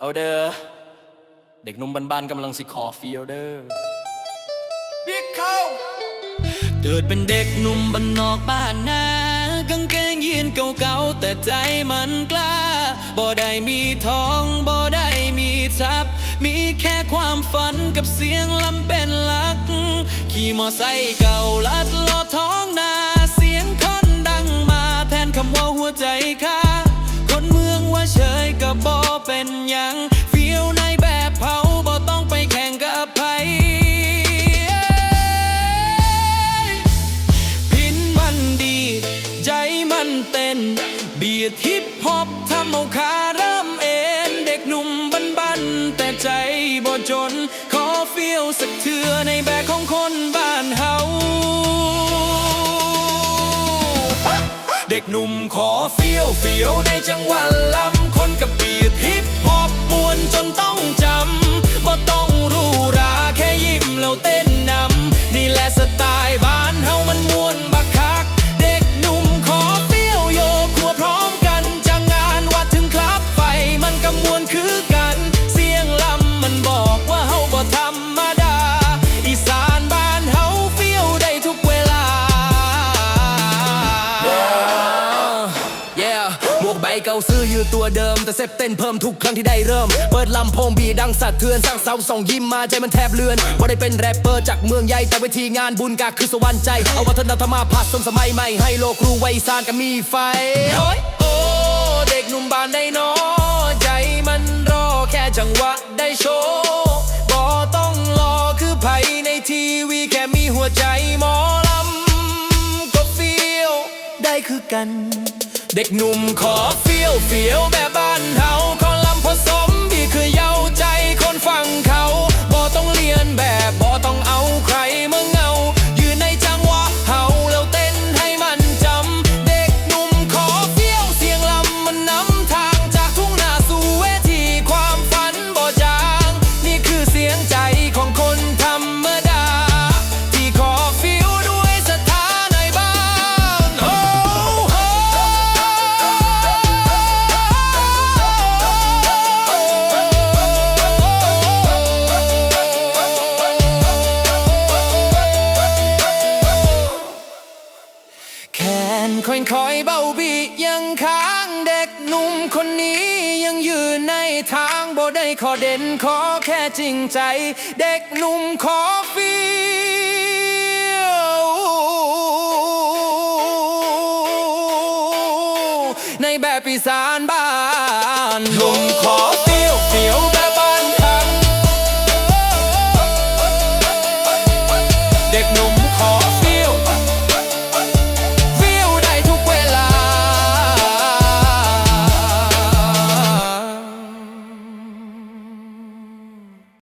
เอาเด้อเด็กนุ่มบ้านๆกำลังสิขอฟีลเด้อบิ๊กเขาเกิดเป็นเด็กหนุ่มบ้านนอกบ้านนากางเกงยีนเก่าๆแต่ใจมันกล้าบ่ได้มีทองบ่ได้มีทรัพย์ มีแค่ความฝันกับเสียงลำเป็นหลัก ขี่มอไซค์เก่าลัดลอท้องนา เป็นยังฟีลในแบบเผาบ่ต้องไปแข่งกับไผพินมันดี ใจมันเต้นเบียดฮิปฮอปทำเอาขาเริ่มเอ็น เด็กหนุ่มบันบันๆแต่ใจบ่จน ขอฟียวสักเทือในแบบของคนบ้านเฮา หนุ่มขอเฟียวเฟียวในจังหวะลำคนกับเบีดฮิปฮอปมวนจนต้องจำ yeah หมวกใบเก่าซื้ออยู่ตัวเดิม แต่เซฟเต้นเพิ่มทุกครั้งที่ได้เริ่ม เปิดลำโพงบีดังสะเทือนสร้างเสาส่องยิ้มมาใจมันแทบเลือนว่าได้เป็นแรปเปอร์จากเมืองใหญ่แต่เวทีงานบุญกาคือสวรรค์ใจ เอาวัฒนธรรมมาผัดสมสมัยใหม่ให้โลกรู้ไวยสานกันมีไฟโอ้ยโอ้เด็กหนุ่มบ้านได้นอใจมันรอแค่จังหวะได้โชว์บ่ต้องรอคือไผในทีวีแค่มีหัวใจหมอลำก็ฟีลได้คือกัน เด็กหนุ่มขอเฟี้ยวเฟี้ยวแบบ นคอยเบาบียังค้างเด็กหนุ่มคนนี้ยังยืนในทางบ่ได้ขอเด่นขอแค่จริงใจ เด็กหนุ่มขอฟีในแบบปีสานบ้านหนุ่มขอ